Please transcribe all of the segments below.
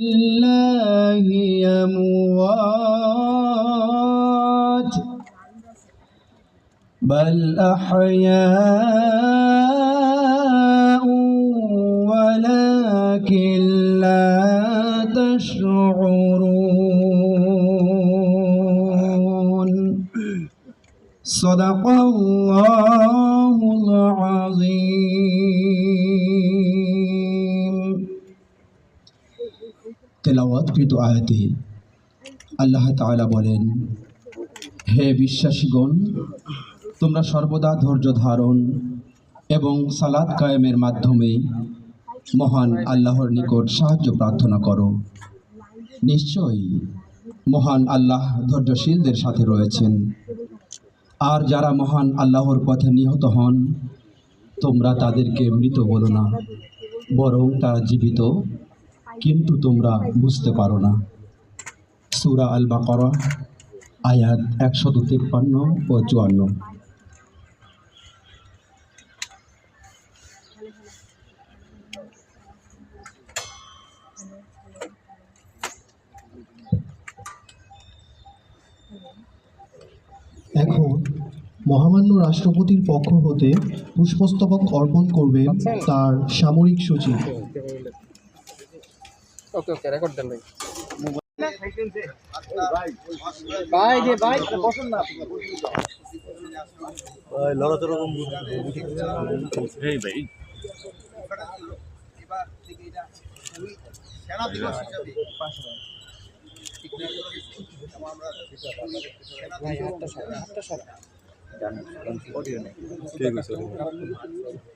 الله أموات بل أحياء ولكن لا تشعرون. صدق الله العظيم. তেলাওয়াতকৃত আয়াতে আল্লাহ তাআলা বলেন, হে বিশ্বাসীগণ, তোমরা সর্বদা ধৈর্য ধারণ এবং সালাদ কায়েমের মাধ্যমে মহান আল্লাহর নিকট সাহায্য প্রার্থনা করো। নিশ্চয়ই মহান আল্লাহ ধৈর্যশীলদের সাথে রয়েছেন। আর যারা মহান আল্লাহর পথে নিহত হন, তোমরা তাদেরকে মৃত বলো না, বরং তারা জীবিত কিন্তু তোমরা বুঝতে পারো না। সুরা আল বাকরা আয়াত একশত তিপ্পান্ন ও চুয়ান্ন। এখন মহামান্য রাষ্ট্রপতির পক্ষ হতে পুষ্পস্তবক অর্পণ করবে তার সামরিক সচিব। ওকে ওকে রেকর্ড দেন ভাই। ভাই যে ভাই বসুন না। ভাই হাতটা সরা হাতটা সরা হাতটা সরা ভাই ভাই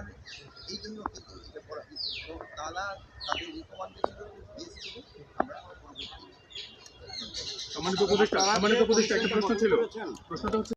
পারে এই জন্য কিন্তু এটা করা হয়েছে এবং তারা তাদের রিকমেন্ডেশন দিয়েছিল আমরা সম্মানিত উপদেষ্টা সম্মানিত উপদেষ্টা একটা প্রশ্ন ছিল। প্রশ্নটা হচ্ছে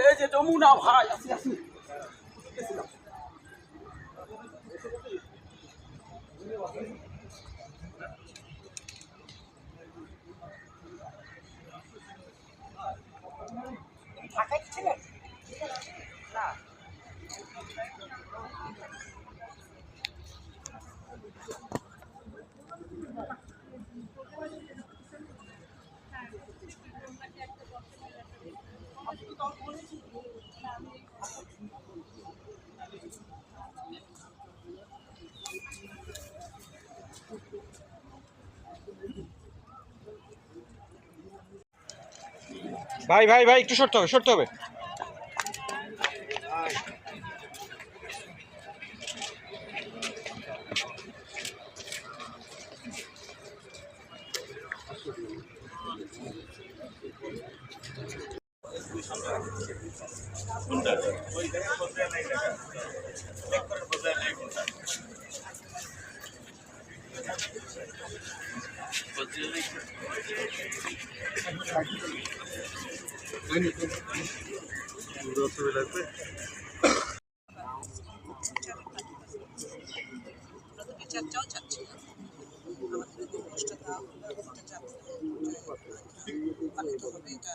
এই যে যমুনা ভাই আসি আসি। ভাই ভাই ভাই একটু সরতে হবে সরতে হবে। কোনটা ওই দেখেন লাগবে আমাদের কষ্টটা চাচ্ছি পালিত হবে এটা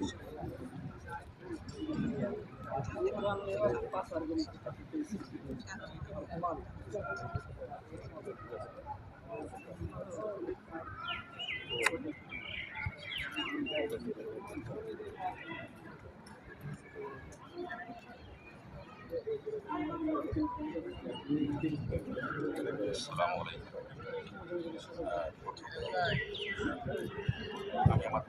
পছন্দ করেন। আসসালামু আলাইকুম আহ, প্রথমে আমি আমার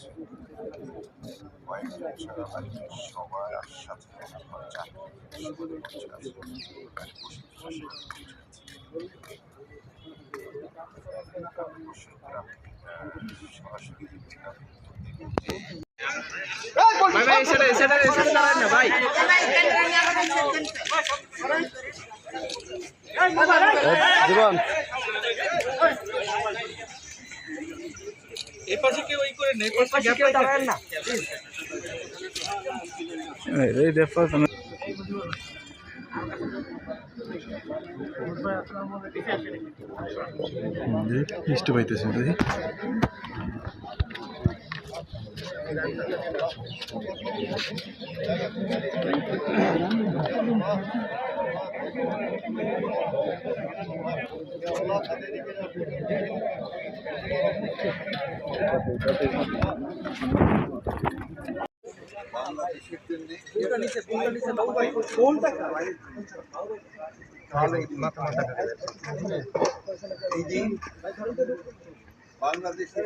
আছে কয়েকজন ছাড়া বাড়িতে সবার সাথে আমার চাকরি আছে সরাসরি ভাই ভাই এসে এসে এসে দাঁড়ান না ভাই এপাশে কেউ ওই করে নেই এপাশে কেউ দাঁড়ান না মিষ্টি পাইতেছি দেখি বাংলাদেশের জন্য এই দিন বাংলাদেশের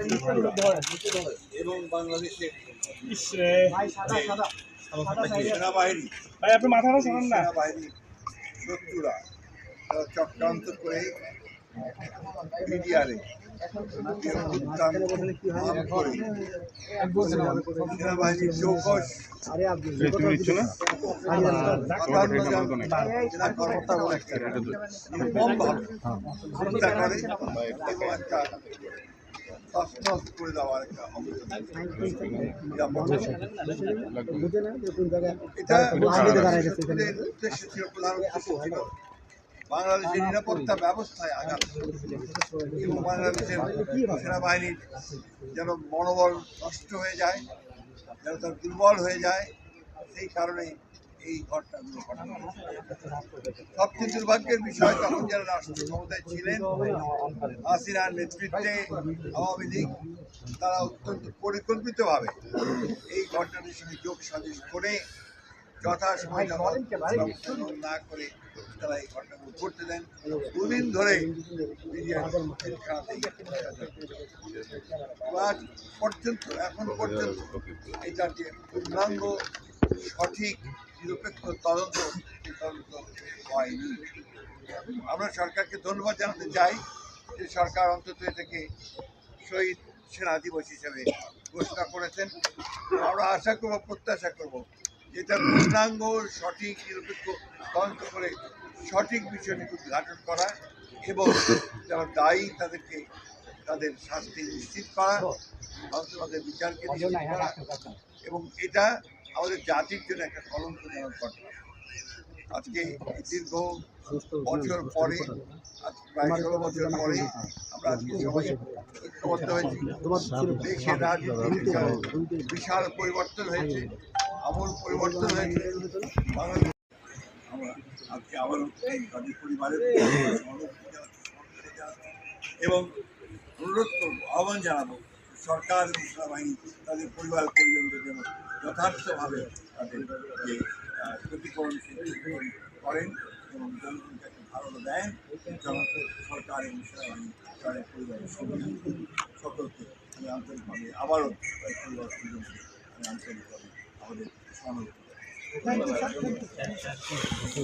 এবং বাংলাদেশের সেনাবাহিনী সেনাবাহিনী শত্রুরা চক্রান্ত করে মিডিয়ারে করে দেওয়ার একটা এটা উদ্দেশ্য ছিল বাংলাদেশের নিরাপত্তা ব্যবস্থায় আঘাত এবং বাংলাদেশের সেনাবাহিনীর যেন মনোবল নষ্ট হয়ে যায় যেন তার দুর্বল হয়ে যায় সেই কারণে এই ঘটনাগুলো ঘটনা সবচেয়ে দুর্ভাগ্যের বিষয় তখন যারা রাষ্ট্র ক্ষমতায় ছিলেন হাসিনার নেতৃত্বে আওয়ামী লীগ তারা অত্যন্ত পরিকল্পিতভাবে এই ঘটনাটির সঙ্গে যোগ সাজেশ করে যথাসময় না করে তারা এই ঘটনাগুলো করতে দেন। দুদিন ধরে আজ পর্যন্ত এখন পর্যন্ত এটার যে পূর্ণাঙ্গ সঠিক নিরপেক্ষ তদন্ত তদন্ত হয়নি। আমরা সরকারকে ধন্যবাদ জানাতে চাই যে সরকার অন্তত এটাকে শহীদ সেনা দিবস হিসেবে ঘোষণা করেছেন। আমরা আশা করব প্রত্যাশা করব যেটা পূর্ণাঙ্গ সঠিক নিরপেক্ষ তদন্ত করে সঠিক বিষয়টি উদ্ঘাটন করা এবং যারা দায়ী তাদেরকে তাদের শাস্তি নিশ্চিত করা তাদের বিচারকে নিশ্চিত করা এবং এটা আমাদের জাতির জন্য একটা কলঙ্কজনক ঘটনা আজকে দীর্ঘ বছর পরে আজ প্রায় ষোলো বছর পরে আমরা আজকে সবাই ঐক্যবদ্ধ হয়েছি। দেশের রাজনীতির বিশাল পরিবর্তন হয়েছে। আমূল পরিবর্তন হয়েছে। আজকে আবারও তাদের পরিবারের এবং অনুরোধ করব, আহ্বান জানাব সরকার সেনাবাহিনী তাদের পরিবার, পরিজনদের জন্য যথার্থভাবে তাদের যে ক্ষতিপূরণ করেন এবং জনগণকে ধারণা দেন, যেন সরকার এবং সেনাবাহিনী তাদের পরিবারের সকলকে আমি আন্তরিকভাবে আবারও পরিবার, পরিজনকে আমি আন্তরিকভাবে 何となく何となく。